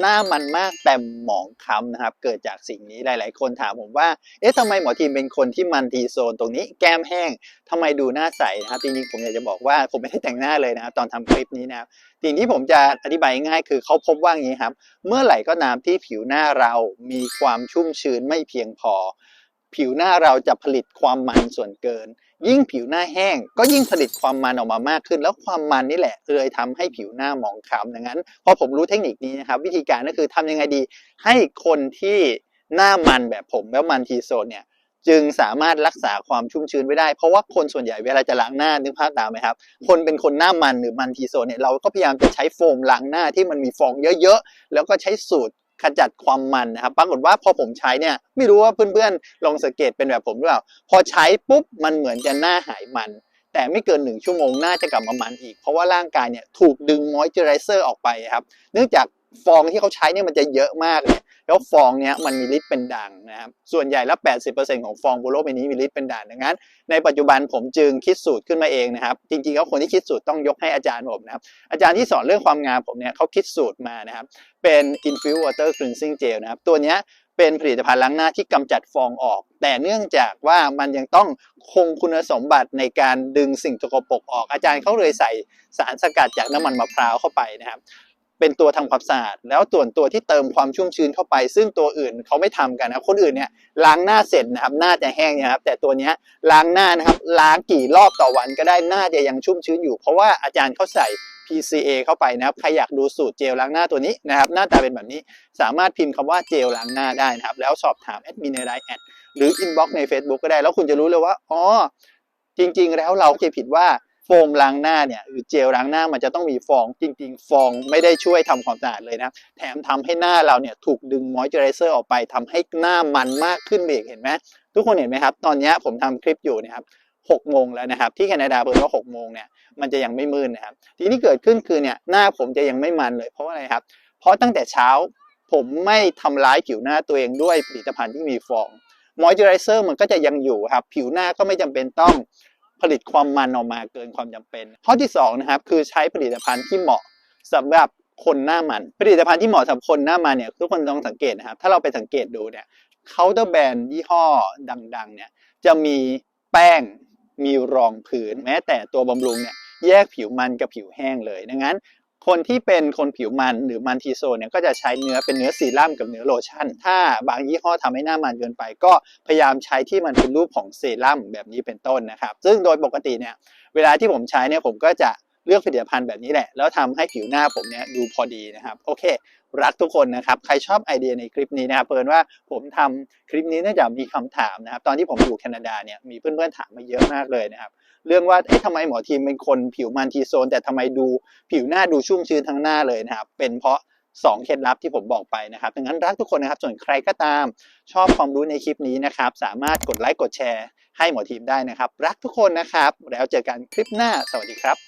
หน้ามันมากแต่หมองคล้ำนะครับ เกิดจากสิ่งนี้หลาย ๆ คนถามผมว่า เอ๊ะทำไมหมอทีมเป็นคนที่มันทีโซนตรงนี้แก้มแห้งทำไมดูหน้าใสนะครับจริงๆผมอยากจะบอกว่าผมไม่ได้แต่งหน้าเลยนะครับตอนทำคลิปนี้นะครับสิ่งที่ผมจะอธิบายง่ายคือเขาพบว่าอย่างนี้ครับ เมื่อไหร่ก็ตามที่ผิวหน้าเรามีความชุ่มชื้นไม่เพียงพอ ผิวหน้าเราจะผลิตความมันส่วนเกิน ยิ่งผิวหน้าแห้ง ก็ยิ่งผลิตความมันออกมามากขึ้น แล้วความมันนี่แหละเลยทำให้ผิวหน้าหมองคล้ำดังนั้นพอผมรู้เทคนิคนี้นะครับ วิธีการก็คือทำยังไงดี ให้คนที่หน้ามันแบบผมแล้วมันทีโซนเนี่ยจึงสามารถรักษาความชุ่มชื้นไว้ได้ เพราะว่าคนส่วนใหญ่เวลาจะล้างหน้านึกภาพตามไหมครับ คนเป็นคนหน้ามันหรือมันทีโซนเนี่ยเราก็พยายามจะใช้โฟมล้างหน้าที่มันมีฟองเยอะๆ แล้วก็ใช้สูตร ขจัดความมันนะครับปรากฏว่าพอผมใช้เนี่ยไม่รู้ว่าเพื่อนๆลองสังเกตเป็นแบบผมหรือเปล่า พอใช้ปุ๊บมันเหมือนจะหน้าหายมัน แต่ไม่เกินหนึ่งชั่วโมงหน้าจะกลับมามันอีก เพราะว่าร่างกายเนี่ยถูกดึงมอยเจอไรเซอร์ออกไปครับ เนื่องจาก ฟองที่เขาใช้เนี่ยมันจะเยอะมากเลยแล้วฟองเนี้ยมันมีฤทธิ์เป็นด่างนะครับส่วนใหญ่แล้ว 80%ของฟองบนโลกใบนี้มีฤทธิ์เป็นด่างดังนั้น ในปัจจุบันผมจึงคิดสูตรขึ้นมาเองนะครับ จริงๆแล้วคนที่คิดสูตรต้องยกให้อาจารย์ผมนะครับอาจารย์ที่สอนเรื่องความงามผมเนี่ยเขาคิดสูตรมานะครับเป็น infused water cleansing gel นะครับตัวเนี้ยเป็นผลิตภัณฑ์ล้างหน้าที่กำจัดฟองออก แต่เนื่องจากว่ามันยังต้องคงคุณสมบัติในการดึงสิ่งสกปรกออก อาจารย์เขาเลยใส่สารสกัดจากน้ำมันมะพร้าวเข้าไปนะครับ เป็นตัวทำความสะอาด แล้วส่วนตัวที่เติมความชุ่มชื้นเข้าไป ซึ่งตัวอื่นเขาไม่ทำกันนะคนอื่นเนี่ยล้างหน้าเสร็จนะครับหน้าจะแห้งนะครับแต่ตัวนี้ล้างหน้านะครับล้างกี่รอบต่อวันก็ได้หน้าจะยังชุ่มชื้นอยู่ เพราะว่าอาจารย์เขาใส่ PCA เข้าไปนะครับใครอยากดูสูตรเจลล้างหน้าตัวนี้นะครับหน้าตาเป็นแบบนี้สามารถพิมพ์คำว่าเจลล้างหน้าได้นะครับแล้วสอบถามแอดมินในไลน์แอดหรืออินบ็อกซ์ใน Facebook ก็ได้แล้วคุณจะรู้เลยว่าอ๋อจริง ๆ แล้วเราเข้าใจผิดว่า โฟมล้างหน้าเนี่ยหรือเจลล้างหน้ามันจะต้องมีฟองจริง ๆ ฟองไม่ได้ช่วยทำความสะอาดเลยนะครับแถมทำให้หน้าเราเนี่ยถูกดึงมอยเจอไรเซอร์ออกไปทำให้หน้ามันมากขึ้นไปอีกเห็นไหมทุกคนเห็นไหมครับ ตอนนี้ผมทำคลิปอยู่เนะครับหกโมงแล้วนะครับ ที่แคนาดาเปิดว่าหกโมงเนี่ยมันจะยังไม่มืดนะครับทีนี้เกิดขึ้นคือเนี่ยหน้าผมจะยังไม่มันเลยเพราะาอะไรครับ เพราะตั้งแต่เช้าผมไม่ทำร้ายผิวหน้าตัวเองด้วยผลิตภัณฑ์ที่มีฟองมอยเจอไรเซอร์มันก็จะยังอยู่ครับ ผิวหน้าก็ไม่จำเป็นต้อง ผลิตความมันออกมาเกินความจำเป็น ข้อที่สองนะครับคือใช้ผลิตภัณฑ์ที่เหมาะสำหรับคนหน้ามัน ผลิตภัณฑ์ที่เหมาะสำหรับคนหน้ามันเนี่ยทุกคนต้องสังเกตนะครับ ถ้าเราไปสังเกตดูเนี่ยเคาน์เตอร์แบรนด์ยี่ห้อดังๆเนี่ยจะมีแป้งมีรองผืน แม้แต่ตัวบำรุงเนี่ยแยกผิวมันกับผิวแห้งเลยดังนั้น คนที่เป็นคนผิวมันหรือมันทีโซเนี่ยก็จะใช้เนื้อเป็นเนื้อซีรั่มกับเนื้อโลชั่น ถ้าบางยี่ห้อทำให้หน้ามันเกินไป ก็พยายามใช้ที่มันเป็นรูปของเซรั่มแบบนี้เป็นต้นนะครับ ซึ่งโดยปกติเนี่ยเวลาที่ผมใช้เนี่ยผมก็จะ เลือกผลิตภัณฑ์แบบนี้แหละ แล้วทำให้ผิวหน้าผมเนี่ยดูพอดีนะครับ โอเค รักทุกคนนะครับ ใครชอบไอเดียในคลิปนี้นะครับเพิ่นว่าผมทำคลิปนี้เนื่องจากมีคำถามนะครับ ตอนที่ผมอยู่แคนาดาเนี่ยมีเพื่อนๆถามมาเยอะมากเลยนะครับ เรื่องว่าเอ๊ะทำไมหมอทีมเป็นคนผิวมันทีโซน แต่ทำไมดูผิวหน้าดูชุ่มชื้นทั้งหน้าเลยนะครับ เป็นเพราะ2เคล็ดลับที่ผมบอกไปนะครับดังนั้นรักทุกคนนะครับ ส่วนใครก็ตามชอบความรู้ในคลิปนี้นะครับ สามารถกดไลค์กดแชร์ให้หมอทีมได้นะครับ รักทุกคนนะครับ แล้วเจอกันคลิปหน้า สวัสดีครับ